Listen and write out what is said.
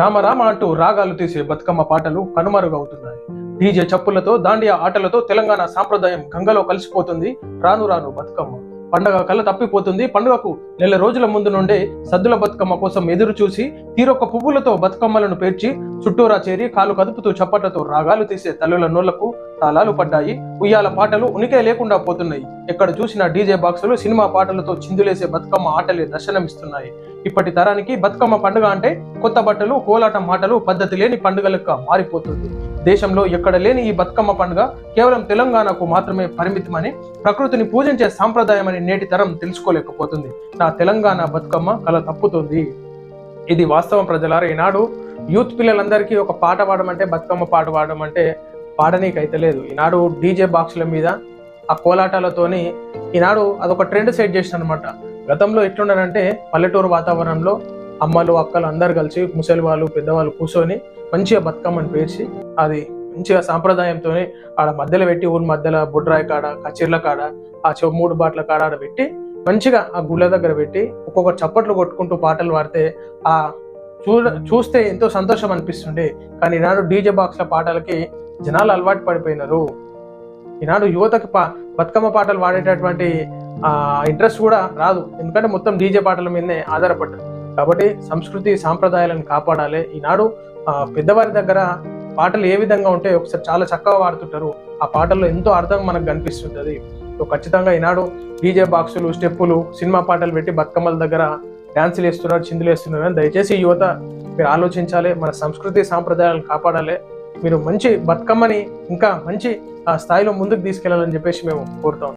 రామ రామ అంటూ రాగాలు తీసే బతుకమ్మ పాటలు కనుమరుగవుతున్నాయి. డీజే చప్పులతో దాండియా ఆటలతో తెలంగాణ సాంప్రదాయం గంగలో కలిసిపోతుంది. రాను రాను బతుకమ్మ. పండగ కళ తప్పిపోతుంది. పండుగకు నెల రోజుల ముందు నుండే సద్దుల బతుకమ్మ కోసం ఎదురు చూసి తీరొక్క పువ్వులతో బతుకమ్మలను పేర్చి చుట్టూరా చేరి కాలు కదుపుతూ చప్పట్లతో రాగాలు తీసే తల్లుల నోళ్ళకు తాళాలు పడ్డాయి. ఉయ్యాల పాటలు ఉనికే లేకుండా పోతున్నాయి. ఎక్కడ చూసిన డీజే బాక్సులు సినిమా పాటలతో చిందులేసే బతుకమ్మ ఆటలే దర్శనమిస్తున్నాయి. ఇప్పటి తరానికి బతుకమ్మ పండుగ అంటే కొత్త బట్టలు కోలాటం మాటలు పద్ధతి లేని పండుగలుగా మారిపోతుంది. దేశంలో ఎక్కడ లేని ఈ బతుకమ్మ పండుగ కేవలం తెలంగాణకు మాత్రమే పరిమితమని ప్రకృతిని పూజించే సాంప్రదాయమని నేటి తరం తెలుసుకోలేకపోతుంది. నా తెలంగాణ బతుకమ్మ కల తప్పుతుంది. ఇది వాస్తవం ప్రజలారా ఈనాడు యూత్ పిల్లలందరికీ ఒక పాట పాడమంటే బతుకమ్మ పాట పాడమంటే పాడనీకైతే లేదు. ఈనాడు డీజే బాక్సుల మీద ఆ కోలాటాలతోని ఈనాడు అదొక ట్రెండ్ సెట్ చేసిన అనమాట గతంలో ఎట్లుండనంటే పల్లెటూరు వాతావరణంలో అమ్మలు అక్కలు అందరు కలిసి ముసలి వాళ్ళు పెద్దవాళ్ళు కూర్చొని మంచిగా బతుకమ్మని పేర్చి అది మంచిగా సాంప్రదాయంతో ఆడ మధ్యలో పెట్టి ఊరి మధ్యలో బుడ్రాయి కాడ కచీర్ల కాడ ఆ చెవు మూడు బాట్ల కాడ ఆడ పెట్టి మంచిగా ఆ గుళ్ళ దగ్గర పెట్టి ఒక్కొక్క చప్పట్లు కొట్టుకుంటూ పాటలు పాడితే ఆ చూ చూస్తే ఎంతో సంతోషం అనిపిస్తుండే. కానీ ఈనాడు డీజే బాక్స్ల పాటలకి జనాలు అలవాటు పడిపోయినారు. ఈనాడు యువతకి పా బతుకమ్మ పాటలు పాడేటటువంటి ఇంట్రెస్ట్ కూడా రాదు. ఎందుకంటే మొత్తం డీజే పాటల మీదనే ఆధారపడ్డారు. కాబట్టి సంస్కృతి సాంప్రదాయాలను కాపాడాలి. ఈనాడు పెద్దవారి దగ్గర పాటలు ఏ విధంగా ఉంటే ఒకసారి చాలా చక్కగా పాడుతుంటారు. ఆ పాటల్లో ఎంతో అర్థం మనకు కనిపిస్తుంటది ఖచ్చితంగా ఈనాడు డీజే బాక్సులు స్టెప్పులు సినిమా పాటలు పెట్టి బతుకమ్మల దగ్గర డ్యాన్సులు వేస్తున్నారు చిందులు వేస్తున్నారు అని దయచేసి యువత మీరు ఆలోచించాలి. మన సంస్కృతి సాంప్రదాయాలను కాపాడాలి. మీరు మంచి బతుకమ్మని ఇంకా మంచి ఆ, స్థాయిలో ముందుకు తీసుకెళ్ళాలని చెప్పేసి మేము కోరుతాం